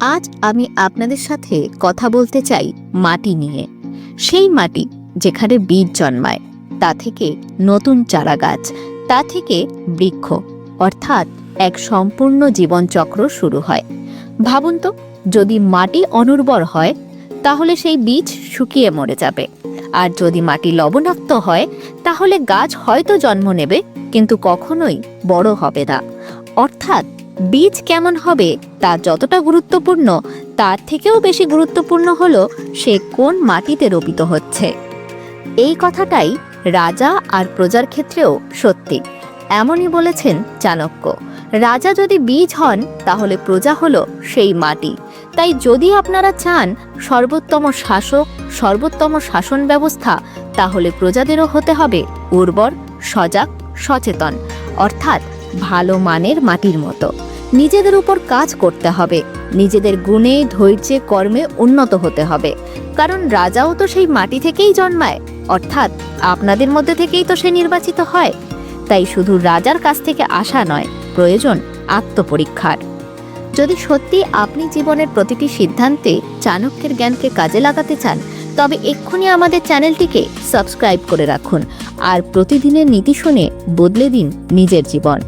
আজ আমি আপনাদের সাথে কথা বলতে চাই মাটি নিয়ে। সেই মাটি যেখানে বীজ জন্মায়, তা থেকে নতুন চারা গাছ তা থেকে বৃক্ষ, অর্থাৎ এক সম্পূর্ণ জীবনচক্র শুরু হয়। ভাবুন তো, যদি মাটি অনুর্বর হয়, তাহলে সেই বীজ শুকিয়ে মরে যাবে। আর যদি মাটি লবণাক্ত হয়, তাহলে গাছ হয়তো জন্ম নেবে, কিন্তু কখনোই বড় হবে না। অর্থাৎ বীজ কেমন হবে তা যতটা গুরুত্বপূর্ণ, তার থেকেও বেশি গুরুত্বপূর্ণ হলো সে কোন মাটিতে রোপিত হচ্ছে। এই কথাটাই রাজা আর প্রজার ক্ষেত্রেও সত্যি, এমনই বলেছেন চাণক্য। রাজা যদি বীজ হন, তাহলে প্রজা হলো সেই মাটি। তাই যদি আপনারা চান সর্বোত্তম শাসক, সর্বোত্তম শাসন ব্যবস্থা, তাহলে প্রজাদেরও হতে হবে উর্বর, সজাগ, সচেতন। অর্থাৎ ভালো মানের মাটির মতো। নিজেদের উপর কাজ করতে হবে। নিজেদের গুণে, ধৈর্যে, কর্মে উন্নত হতে হবে। কারণ রাজাও তো সেই মাটি থেকেই জন্মায়। অর্থাৎ আপনাদের মধ্যে থেকেই তো সে নির্বাচিত হয়। তাই শুধু রাজার কাছ থেকে আশা নয়, প্রয়োজন আত্মপরীক্ষার। যদি সত্যি আপনি জীবনের প্রতিটি সিদ্ধান্তে চাণক্যের জ্ঞানকে কাজে লাগাতে চান, তবে এক্ষুনি আমাদের চ্যানেলটিকে সাবস্ক্রাইব করে রাখুন। আর প্রতিদিনের নীতি শুনে বদলে দিন নিজের জীবন।